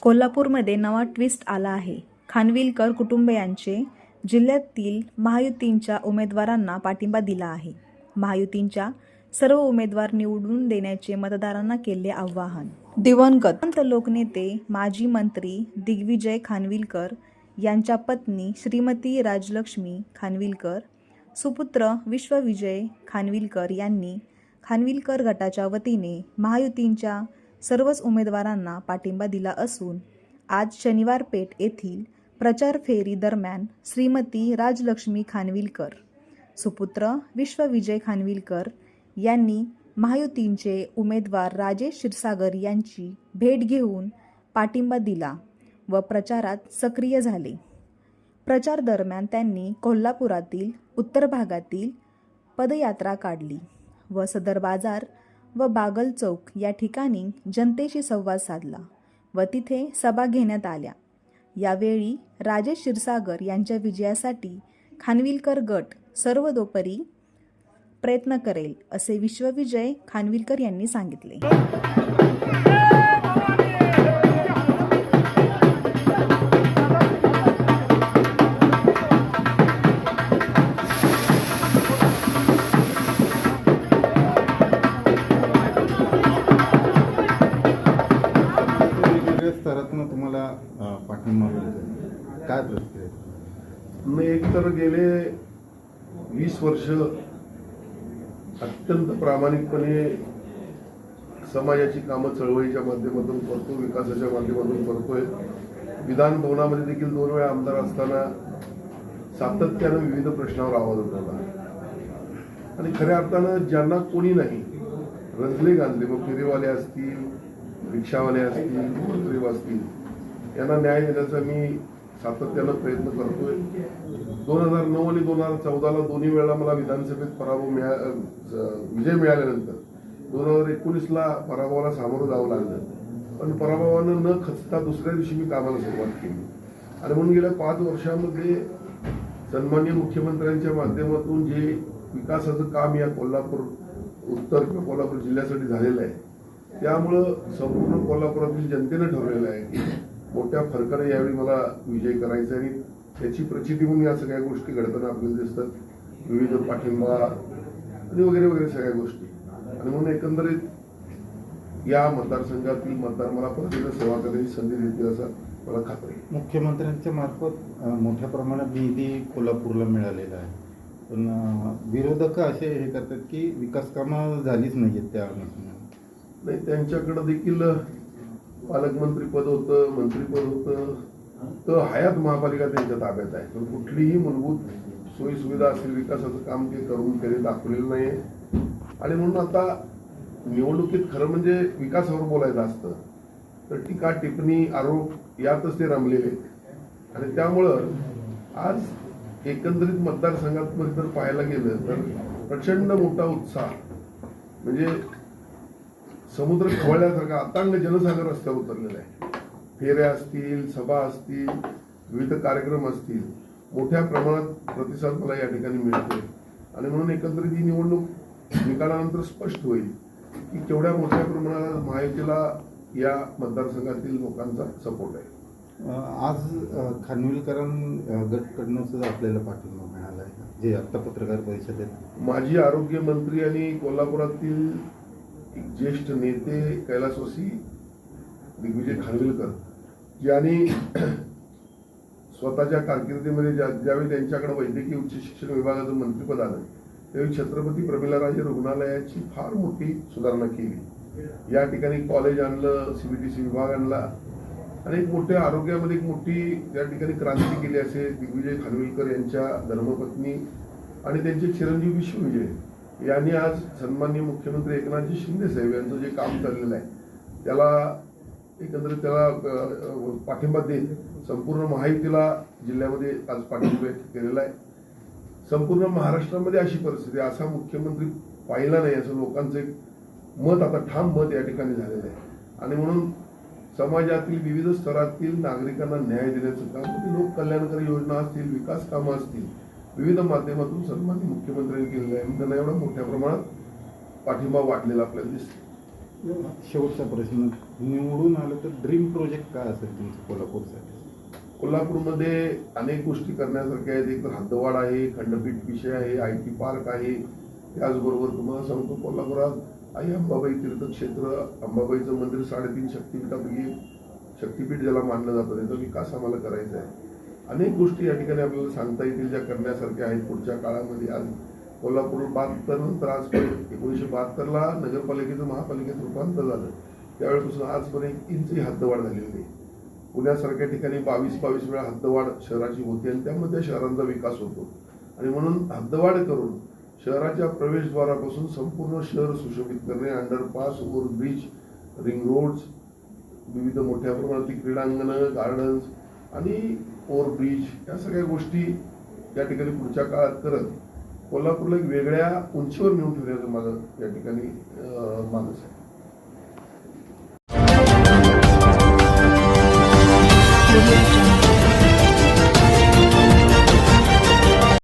कोल्हापूरमध्ये नवा ट्विस्ट आला आहे. खानविलकर कुटुंबियांचे जिल्ह्यातील महायुतींच्या उमेदवारांना पाठिंबा दिला आहे. महायुतींच्या सर्व उमेदवार निवडून देण्याचे मतदारांना केले आवाहन. दिवंगत. लोकनेते माजी मंत्री दिग्विजय खानविलकर यांच्या पत्नी श्रीमती राजलक्ष्मी खानविलकर सुपुत्र विश्वविजय खानविलकर यांनी खानविलकर गटाच्या वतीने महायुतींच्या सर्वच उमेदवारांना पाठिंबा दिला असून आज शनिवार पेठ येथील प्रचार फेरी दरम्यान श्रीमती राजलक्ष्मी खानविलकर सुपुत्र विश्वविजय खानविलकर यांनी महायुतींचे उमेदवार राजेश क्षीरसागर यांची भेट घेऊन पाठिंबा दिला व प्रचारात सक्रिय झाले. प्रचार दरम्यान त्यांनी कोल्हापुरातील उत्तर भागातील पदयात्रा काढली व सदर बाजार व बागल चौक या ठिकाणी जनतेशी संवाद साधला व तिथे सभा घेण्यात आल्या. यावेळी राजेश क्षीरसागर यांच्या विजयासाठी खानविलकर गट सर्वतोपरी प्रयत्न करेल असे विश्वविजय खानविलकर यांनी सांगितले वेगवेगळ्या स्तरातनं तुम्हाला अ, पाठिंबा मिळतो काय प्रतिक्रिया? मी एकतर गेले वीस वर्ष अत्यंत प्रामाणिकपणे समाजाची कामं चळवळीच्या माध्यमातून करतो विकासाच्या माध्यमातून करतोय. विधान भवनामध्ये देखील दोन वेळा आमदार असताना सातत्यानं विविध प्रश्नावर आवाज उठवला. आणि खऱ्या अर्थानं ज्यांना कोणी नाही रंजले गांजले मग फेरीवाले असतील रिक्षावाले असतील असतील यांना न्याय देण्याचा मी सातत्यानं प्रयत्न करतोय. दोन हजार नऊ आणि दोन हजार चौदाला दोन्ही वेळा मला विधानसभेत पराभव मिळा विजय मिळाल्यानंतर दोन हजार एकोणीसला पराभवाला सामोरं जावं लागलं. पण पराभवानं न खचता दुसऱ्या दिवशी मी कामाला सुरुवात केली. आणि म्हणून गेल्या पाच वर्षामध्ये सन्मान्य मुख्यमंत्र्यांच्या माध्यमातून जे विकासाचं काम या कोल्हापूर उत्तर किंवा कोल्हापूर जिल्ह्यासाठी झालेलं आहे त्यामुळं संपूर्ण कोल्हापुरातील जनतेनं ठरवलेलं आहे की मोठ्या फरकाने यावेळी मला विजय करायचा आणि त्याची प्रचिती म्हणून या सगळ्या गोष्टी घडताना आपल्याला दिसतात. विविध पाठिंबा आणि वगैरे वगैरे सगळ्या गोष्टी. आणि म्हणून एकंदरीत या मतदारसंघातील मतदार मला परत सेवा करण्याची संधी देतील असं मला खात्री मुख्यमंत्र्यांच्या मार्फत मोठ्या प्रमाणात निधी कोल्हापूरला मिळालेला आहे. पण विरोधक असे हे करतात की विकास कामं झालीच नाही आहेत त्या अनुषंगाने नाही त्यांच्याकडं देखील पालकमंत्री पद होतं मंत्रीपद होतं. तर हयात महापालिका त्यांच्या ताब्यात आहे. पण कुठलीही मूलभूत सोयीसुविधा असतील असेल विकासाचं काम ते करून त्यांनी दाखवलेलं नाही आणि म्हणून आता निवडणुकीत खरं म्हणजे विकासावर बोलायचं असतं तर टीका टिप्पणी आरोप यातच ते रमलेले आहेत. आणि त्यामुळं आज एकंदरीत मतदारसंघात जर पाहायला गेलं तर प्रचंड मोठा उत्साह म्हणजे समुद्र खवळल्यासारखा अतांग जनसागर रस्त्यावर उतरलेला आहे. फेऱ्या असतील सभा असतील विविध कार्यक्रम असतील मोठ्या प्रमाणात प्रतिसाद मला या ठिकाणी मिळतोय. आणि म्हणून एकंदरीत ही निवडणूक निकालानंतर स्पष्ट होईल की केवढ्या मोठ्या प्रमाणात महायुतीला या मतदारसंघातील लोकांचा सपोर्ट आहे. आज खानविलकरां अ, गटकडनं सुद्धा आपल्याला पाठिंबा मिळाला आहे जे आत्ता पत्रकार परिषदेत माजी आरोग्य मंत्री आणि कोल्हापुरातील एक ज्येष्ठ नेते कैलासवासी दिग्विजय खानविलकर यांनी स्वतःच्या कारकिर्दीमध्ये ज्या ज्यावेळी त्यांच्याकडे वैद्यकीय उच्च शिक्षण विभागाचं मंत्रिपद आलं त्यावेळी छत्रपती प्रमिलाराजे रुग्णालयाची फार मोठी सुधारणा केली. या ठिकाणी कॉलेज आणलं सीबीटीसी विभाग आणला. आणि एक मोठ्या आरोग्यामध्ये एक मोठी त्या ठिकाणी क्रांती केली असे दिग्विजय खानविलकर यांच्या धर्मपत्नी आणि त्यांचे चिरंजीव विश्वविजय यांनी आज सन्माननीय मुख्यमंत्री एकनाथजी शिंदे साहेब यांचं जे काम चाललेलं आहे त्याला एकंदरीत त्याला पाठिंबा देत संपूर्ण महायुतीला जिल्ह्यामध्ये आज पाठिंबा केलेला आहे. संपूर्ण महाराष्ट्रामध्ये अशी परिस्थिती असा मुख्यमंत्री पाहिला नाही असं लोकांचं एक मत आता ठाम मत या ठिकाणी झालेलं आहे. आणि म्हणून समाजातील विविध स्तरातील नागरिकांना न्याय देण्याचं काम लोककल्याणकारी योजना असतील विकास कामं असतील विविध माध्यमातून सन्मान्य मुख्यमंत्र्यांनी केलेलं आहे आणि त्यांना एवढा मोठ्या प्रमाणात पाठिंबा वाढलेला आपल्याला दिसतो शेवटचा प्रश्न निवडून आलं तर ड्रीम प्रोजेक्ट काय असेल तुमचं कोल्हापूरसाठी? कोल्हापूरमध्ये अनेक गोष्टी करण्यासारख्या आहेत. एक तर हद्दवाड आहे खंडपीठ विषय आहे आय टी पार्क आहे. त्याचबरोबर तुम्हाला सांगतो कोल्हापुरात आई अंबाबाई तीर्थक्षेत्र अंबाबाईचं मंदिर साडेतीन शक्तिपीठापैकी शक्तिपीठ ज्याला मानलं जातं त्याचा विकास आम्हाला करायचा आहे. अनेक गोष्टी या ठिकाणी आपल्याला सांगता येतील ज्या करण्यासारख्या आहेत पुढच्या काळामध्ये. आज कोल्हापूर बहात्तर नंतर आजपर्यंत एकोणीसशे बहात्तरला नगरपालिकेचं महापालिकेत रूपांतर झालं. त्यावेळेपासून आजपर्यंत इंचही हद्दवाढ झालेली नाही. पुण्यासारख्या ठिकाणी बावीस बावीस वेळा हद्दवाढ शहराची होती आणि त्यामध्ये त्या शहरांचा विकास होतो. आणि म्हणून हद्दवाढ करून शहराच्या प्रवेशद्वारापासून संपूर्ण शहर सुशोभित करणे अंडरपास ओव्हरब्रिज रिंग रोड्स विविध मोठ्या प्रमाणातील क्रीडांगणं गार्डन्स आणि ओव्हरब्रिज या सगळ्या गोष्टी या ठिकाणी पुढच्या काळात करत कोल्हापूरला एक वेगळ्या उंचीवर नेऊन ठेवण्याचं माझं या ठिकाणी मानस आहे Thank you.